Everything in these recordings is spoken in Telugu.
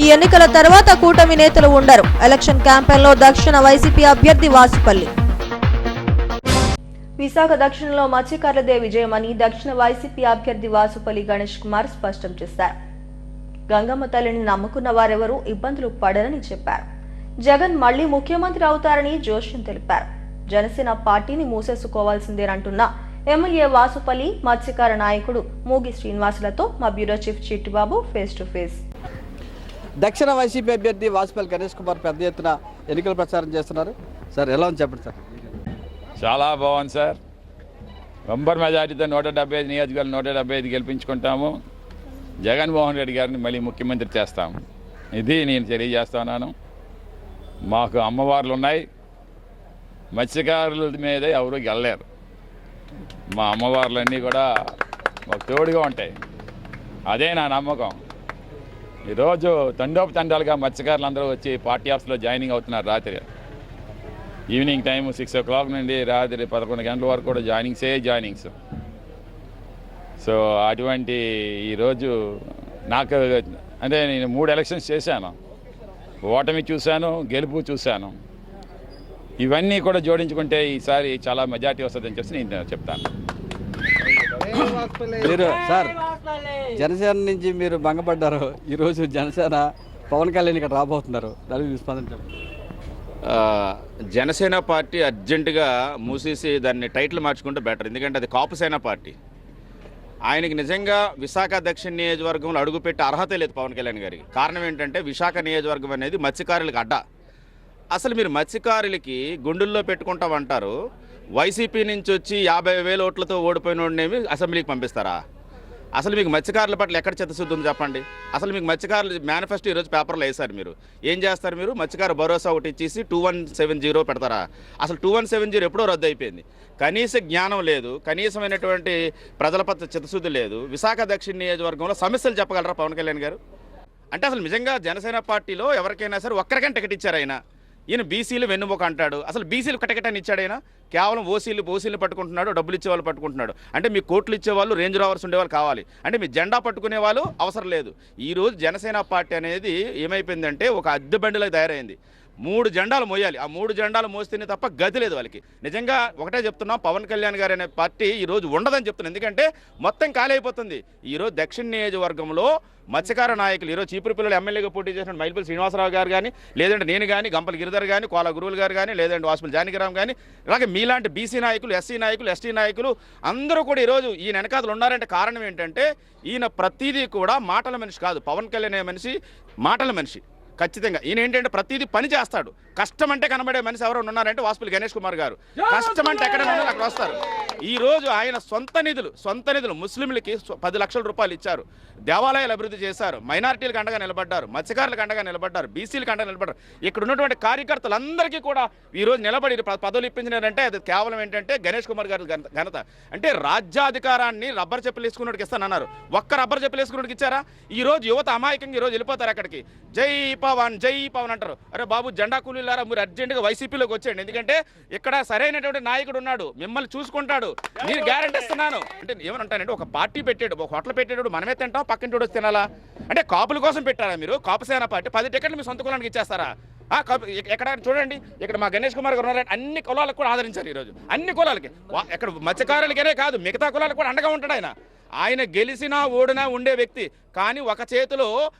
ఈ ఎన్నికల తర్వాత కూటమి నేతలు ఉండరు. ఎలక్షన్ క్యాంపెయిన్లో దక్షిణ వైసీపీ అభ్యర్థి వాసుపల్లి. విశాఖ దక్షిణలో మత్స్యకారులదే విజయమని దక్షిణ వైసీపీ అభ్యర్థి వాసుపల్లి గణేష్ కుమార్ స్పష్టం చేశారు. గంగమ్మ తల్లిని నమ్ముకున్న వారెవరూ ఇబ్బందులు పడరని చెప్పారు. జగన్ మళ్ళీ ముఖ్యమంత్రి అవుతారని జోష్యం తెలిపారు. జనసేన పార్టీని మూసేసుకోవాల్సిందేనంటున్న ఎమ్మెల్యే వాసుపల్లి మత్స్యకార నాయకుడు మూగి శ్రీనివాసులతో మా bureau chief Chittibabu face to face దక్షిణ వైసీపీ అభ్యర్థి వాసుపల్లి గణేష్ కుమార్ పెద్ద ఎత్తున ఎన్నికల ప్రచారం చేస్తున్నారు. సార్ ఎలా ఉంది చెప్పండి సార్? చాలా బాగుంది సార్. నంబర్ మెజారిటీతో నూట డెబ్బై ఐదు నియోజకవర్గాలు నూట డెబ్బై ఐదు గెలిపించుకుంటాము. జగన్మోహన్ రెడ్డి గారిని మళ్ళీ ముఖ్యమంత్రి చేస్తాము. ఇది నేను తెలియజేస్తున్నాను. మాకు అమ్మవార్లు ఉన్నాయి. మత్స్యకారుల మీద ఎవరు గెలలేరు. మా అమ్మవార్లన్నీ కూడా మాకు తోడుగా ఉంటాయి. అదే నా నమ్మకం. ఈరోజు తండోపు తండాలుగా మత్స్యకారులు అందరూ వచ్చి పార్టీ ఆఫీస్లో జాయినింగ్ అవుతున్నారు రాత్రి. Evening time six o'clock నుండి రాత్రి పదకొండు గంటల వరకు కూడా జాయినింగ్సే జాయినింగ్స్. సో అటువంటి ఈరోజు నాకు అంటే నేను మూడు ఎలక్షన్స్ చేశాను. ఓటమి చూశాను గెలుపు చూశాను. ఇవన్నీ కూడా జోడించుకుంటే ఈసారి చాలా మెజార్టీ వస్తుందని చెప్పి నేను చెప్తాను. మీరు సార్ జనసేన నుంచి మీరు భంగపడ్డారు. ఈరోజు జనసేన పవన్ కళ్యాణ్ ఇక్కడ రాబోతున్నారు. దానికి ఆ, జనసేన పార్టీ అర్జెంటుగా మూసేసి దాన్ని టైటిల్ మార్చుకుంటే బెటర్. ఎందుకంటే అది కాపుసేన పార్టీ. ఆయనకి నిజంగా విశాఖ దక్షిణ నియోజకవర్గంలో అడుగుపెట్టే అర్హత లేదు పవన్ కళ్యాణ్ గారికి. కారణం ఏంటంటే విశాఖ నియోజకవర్గం అనేది మత్స్యకారులకు అడ్డ. అసలు మీరు మత్స్యకారులకి గుండుల్లో పెట్టుకుంటామంటారు. వైసీపీ నుంచి వచ్చి యాభై వేల ఓట్లతో ఓడిపోయిన వాడినేమి అసెంబ్లీకి పంపిస్తారా? అసలు మీకు మత్స్యకారుల పట్ల ఎక్కడ చిత్తశుద్ధి ఉంది చెప్పండి. అసలు మీకు మత్స్యకారులు మేనిఫెస్టో ఈరోజు పేపర్లో వేశారు మీరు. ఏం చేస్తారు మీరు? మత్స్యకారు భరోసా ఒకటి ఇచ్చేసి టూ వన్ సెవెన్ జీరో పెడతారా? అసలు టూ వన్ సెవెన్ జీరో ఎప్పుడో రద్దు అయిపోయింది కనీస జ్ఞానం లేదు కనీసమైనటువంటి ప్రజల పట్ల చిత్తశుద్ధి లేదు. విశాఖ దక్షిణ నియోజకవర్గంలో సమస్యలు చెప్పగలరా పవన్ కళ్యాణ్ గారు? అంటే అసలు నిజంగా జనసేన పార్టీలో ఎవరికైనా సరే ఒక్కరికైనా టికెట్ ఇచ్చారు ఆయన. ఈయన బీసీలు వెన్నుముక అంటాడు. అసలు బీసీలు టికెట్ ఇచ్చాడైనా ఆయన కేవలం ఓసీలు ఓసీలు పట్టుకుంటున్నాడు డబ్బులు ఇచ్చేవాళ్ళు పట్టుకుంటున్నాడు. అంటే మీ కోట్లు ఇచ్చేవాళ్ళు రేంజ్ రావర్స్ ఉండేవాళ్ళు కావాలి. అంటే మీ జెండా పట్టుకునే వాళ్ళు అవసరం లేదు. ఈ రోజు జనసేన పార్టీ అనేది ఏమైపోయిందంటే ఒక అద్దె బండిలో తయారైంది. మూడు జెండాలు మోయాలి. ఆ మూడు జెండాలు మోస్తేనే తప్ప గతి లేదు వాళ్ళకి. నిజంగా ఒకటే చెప్తున్నాం పవన్ కళ్యాణ్ గారు అనే పార్టీ ఈ రోజు ఉండదని చెప్తున్నాను ఎందుకంటే మొత్తం ఖాళీ అయిపోతుంది. ఈరోజు దక్షిణ నియోజకవర్గంలో మత్స్యకార నాయకులు ఈరోజు చీపురు పిల్లలు ఎమ్మెల్యేగా పోటీ చేసిన మైల్పల్లి శ్రీనివాసరావు గారు కానీ లేదంటే నేను కానీ గంపల గిరిధర్ కానీ కోల గురువులు గారు కానీ లేదంటే వాసుపల్లి జానకిరామ్ కానీ అలాగే మీలాంటి బీసీ నాయకులు ఎస్సీ నాయకులు ఎస్టీ నాయకులు అందరూ కూడా ఈరోజు ఈ వెనకాతలు ఉన్నారంటే కారణం ఏంటంటే ఈయన ప్రతిదీ కూడా మాటల మనిషి కాదు. పవన్ కళ్యాణ్ మనిషి మాటల మనిషి. ఖచ్చితంగా. ఈయన ఏంటంటే ప్రతిదీ పని చేస్తాడు. కష్టం అంటే కనబడే మనిషి ఎవరు ఉన్నారంటే వాసుపల్లి గణేష్ కుమార్ గారు. కష్టం అంటే ఎక్కడ అక్కడ వస్తారు. ఈరోజు ఆయన సొంత నిధులు సొంత నిధులు ముస్లింలకి పది లక్షల రూపాయలు ఇచ్చారు. దేవాలయాలు అభివృద్ధి చేశారు. మైనార్టీలకు అండగా నిలబడ్డారు. మత్స్యకారులకు అండగా నిలబడ్డారు. బీసీలకు అండగా నిలబడ్డారు. ఇక్కడ ఉన్నటువంటి కార్యకర్తలందరికీ కూడా ఈరోజు నిలబడి పదవులు ఇప్పించినారంటే అది కేవలం ఏంటంటే గణేష్ కుమార్ గారి ఘనత. అంటే రాజ్యాధికారాన్ని రబ్బర్ చెప్పులు వేసుకున్నోడికి ఇస్తానన్నారు ఒక్క రబ్బర్ చెప్పులు వేసుకున్నోడికి ఇచ్చారా? ఈ రోజు యువత అమాయకంగా ఈ రోజు వెళ్ళిపోతారు అక్కడికి. జై పవన్ జై పవన్ అంటారు. అరే బాబు జెండా కూలీలారా మీరు అర్జెంటుగా వైసీపీలోకి వచ్చేయండి. ఎందుకంటే ఇక్కడ సరైనటువంటి నాయకుడు ఉన్నాడు. మిమ్మల్ని చూసుకుంటాడు. నేను గ్యారెంటీ ఇస్తున్నాను. అంటే ఏమనంటానంటే ఒక పార్టీ పెట్టాడు ఒక హోటల్ పెట్టాడు మనమే తింటాం పక్కింటి తినాలా? అంటే కాపుల కోసం పెట్టారా మీరు? కాపుసేన పార్టీ పది టికెట్లు మీ సొంత కులానికి ఇచ్చేస్తారా? ఆ, కాపు- ఎక్కడ చూడండి ఇక్కడ మా గణేష్ కుమార్ గారు ఉన్నారంటే అన్ని కులాలకు కూడా ఆదరించారు ఈరోజు అన్ని కులాలకి. ఇక్కడ మత్స్యకారులకనే కాదు మిగతా కులాలకు కూడా అండగా ఉంటాడు ఆయన. ఆయన గెలిచినా ఓడినా ఉండే వ్యక్తి. కానీ ఒక చేతిలో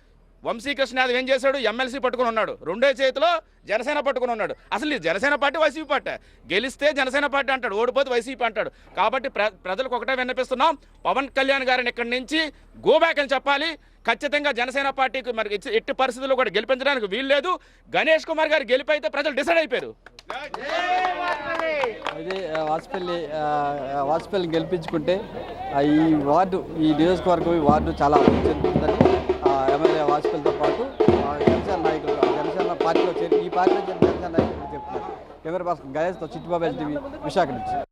వంశీకృష్ణ యాదవ్ ఏం చేశాడు? ఎమ్మెల్సీ పట్టుకుని ఉన్నాడు. రెండో చేతిలో జనసేన పట్టుకుని ఉన్నాడు. అసలు జనసేన పార్టీ వైసీపీ పార్టీ. గెలిస్తే జనసేన పార్టీ అంటాడు ఓడిపోతే వైసీపీ అంటాడు. కాబట్టి ప్ర ప్రజలకు ఒకటే విన్నపిస్తున్నాం. పవన్ కళ్యాణ్ గారిని ఇక్కడి నుంచి గోబ్యాక్ అని చెప్పాలి. ఖచ్చితంగా జనసేన పార్టీకి మరి ఎట్టి- పరిస్థితుల్లో కూడా గెలిపించడానికి వీలు లేదు. గణేష్ కుమార్ గారు గెలిపైతే ప్రజలు డిసైడ్ అయిపోయారు. అయితే వాజ్పేయి వాజ్పేయిని గెలిపించుకుంటే ఈ వార్డు ఈ నియోజకవర్గం ఈ వార్డు చాలా అభివృద్ధి చెందుతుందని ఎమ్మెల్యే పాటు జనసేన నాయకులు జనసేన పార్టీలో చేరి ఈ పార్టీలో చేరిన జనసేన నాయకులు చెప్తున్నారు. కెమెరా పర్సన్ గణేష్తో చిట్టుబాబు ఎల్టీవీ విశాఖ నుంచి.